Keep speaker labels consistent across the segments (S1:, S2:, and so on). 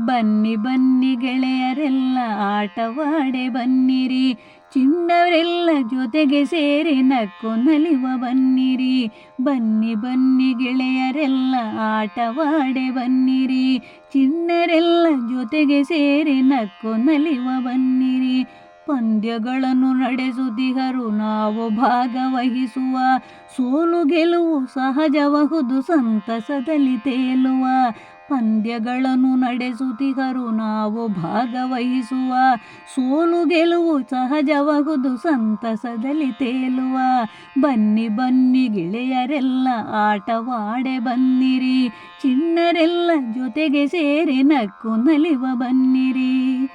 S1: ಬನ್ನಿ ಬನ್ನಿ ಗೆಳೆಯರೆಲ್ಲ ಆಟವಾಡೆ ಬನ್ನಿರಿ ಚಿನ್ನವರೆಲ್ಲ ಜೊತೆಗೆ ಸೇರಿ ನಕ್ಕು ನಲಿವ ಬನ್ನಿರಿ. ಬನ್ನಿ ಬನ್ನಿ ಗೆಳೆಯರೆಲ್ಲ ಆಟವಾಡೆ ಬನ್ನಿರಿ ಚಿನ್ನರೆಲ್ಲ ಜೊತೆಗೆ ಸೇರಿ ನಕ್ಕು ನಲಿವ ಬನ್ನಿರಿ. ಪಂದ್ಯಗಳನ್ನು ನಡೆಸುತ್ತಿಹರು ನಾವು ಭಾಗವಹಿಸುವ ಸೋಲು ಗೆಲುವು ಸಹಜಬಹುದು ಸಂತಸದಲ್ಲಿ ತೇಲುವ ಪಂದ್ಯಗಳನ್ನು ನಡೆಸುತ್ತಿಹರು ನಾವು ಭಾಗವಹಿಸುವ ಸೋಲು ಗೆಲುವು ಸಹಜಬಹುದು ಸಂತಸದಲ್ಲಿ ತೇಲುವ. ಬನ್ನಿ ಬನ್ನಿ ಗೆಳೆಯರೆಲ್ಲ ಆಟವಾಡೆ ಬನ್ನಿರಿ. ಚಿನ್ನರೆಲ್ಲ ಜೊತೆಗೆ ಸೇರಿ ನಕ್ಕು ನಲಿವ ಬನ್ನಿರಿ.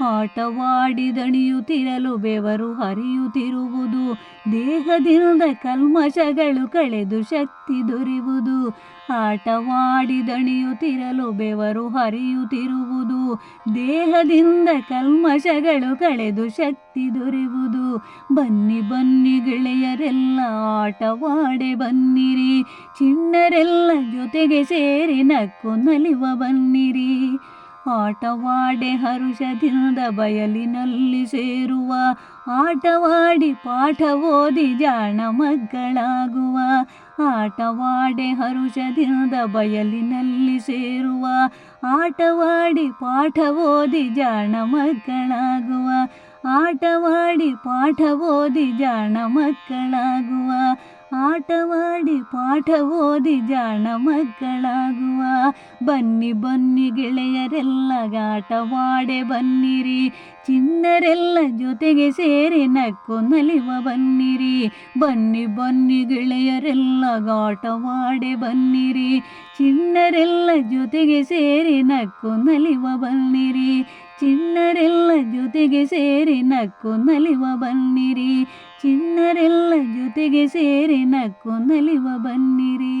S1: ಆಟವಾಡಿ ದಣಿಯುತ್ತಿರಲು ಬೆವರು ಹರಿಯುತ್ತಿರುವುದು, ದೇಹದಿಂದ ಕಲ್ಮಶಗಳು ಕಳೆದು ಶಕ್ತಿ ದೊರೆಯುವುದು. ಆಟವಾಡಿ ದಣಿಯುತ್ತಿರಲು ಬೆವರು ಹರಿಯುತ್ತಿರುವುದು, ದೇಹದಿಂದ ಕಲ್ಮಶಗಳು ಕಳೆದು ಶಕ್ತಿ ದೊರೆಯುವುದು. ಬನ್ನಿ ಬನ್ನಿ ಗೆಳೆಯರೆಲ್ಲ, ಆಟವಾಡೆ ಬನ್ನಿರಿ. ಚಿಣ್ಣರೆಲ್ಲ ಜೊತೆಗೆ ಸೇರಿ ನಕ್ಕು ನಲಿವ ಬನ್ನಿರಿ. ಆಟವಾಡೆ ಹರುಷದಿಂದ ಬಯಲಿನಲ್ಲಿ ಸೇರುವ, ಆಟವಾಡಿ ಪಾಠ ಓದಿ ಜಾಣ ಮಕ್ಕಳಾಗುವ ಆಟವಾಡೆ ಹರುಷದಿಂದ ಬಯಲಿನಲ್ಲಿ ಸೇರುವ, ಆಟವಾಡಿ ಪಾಠ ಓದಿ ಜಾಣ ಮಕ್ಕಳಾಗುವ ಆಟವಾಡಿ ಪಾಠ ಓದಿ ಜಾಣ ಮಕ್ಕಳಾಗುವ. ಆಟವಾಡಿ ಪಾಠ ಓದಿ ಜಾಣ ಮಕ್ಕಳಾಗುವ. ಬನ್ನಿ ಬನ್ನಿ ಗೆಳೆಯರೆಲ್ಲ ಆಟವಾಡೆ ಬನ್ನಿರಿ. ಚಿನ್ನರೆಲ್ಲ ಜೊತೆಗೆ ಸೇರಿ ನಕ್ಕು ನಲಿವ ಬನ್ನಿರಿ. ಬನ್ನಿ ಬನ್ನಿ ಗೆಳೆಯರೆಲ್ಲ ಆಟವಾಡೆ ಬನ್ನಿರಿ. ಚಿನ್ನರೆಲ್ಲ ಜೊತೆಗೆ ಸೇರಿ ನಕ್ಕು ನಲಿವ ಬನ್ನಿರಿ. ಚಿನ್ನರೆಲ್ಲ ಜೊತೆಗೆ ಸೇರಿ ನಕ್ಕು ನಲಿವ ಬನ್ನಿರಿ. ಚಿನ್ನರೆಲ್ಲ ಜೊತೆಗೆ ಸೇರಿ ನಕ್ಕು ನಲಿವ ಬನ್ನಿರಿ.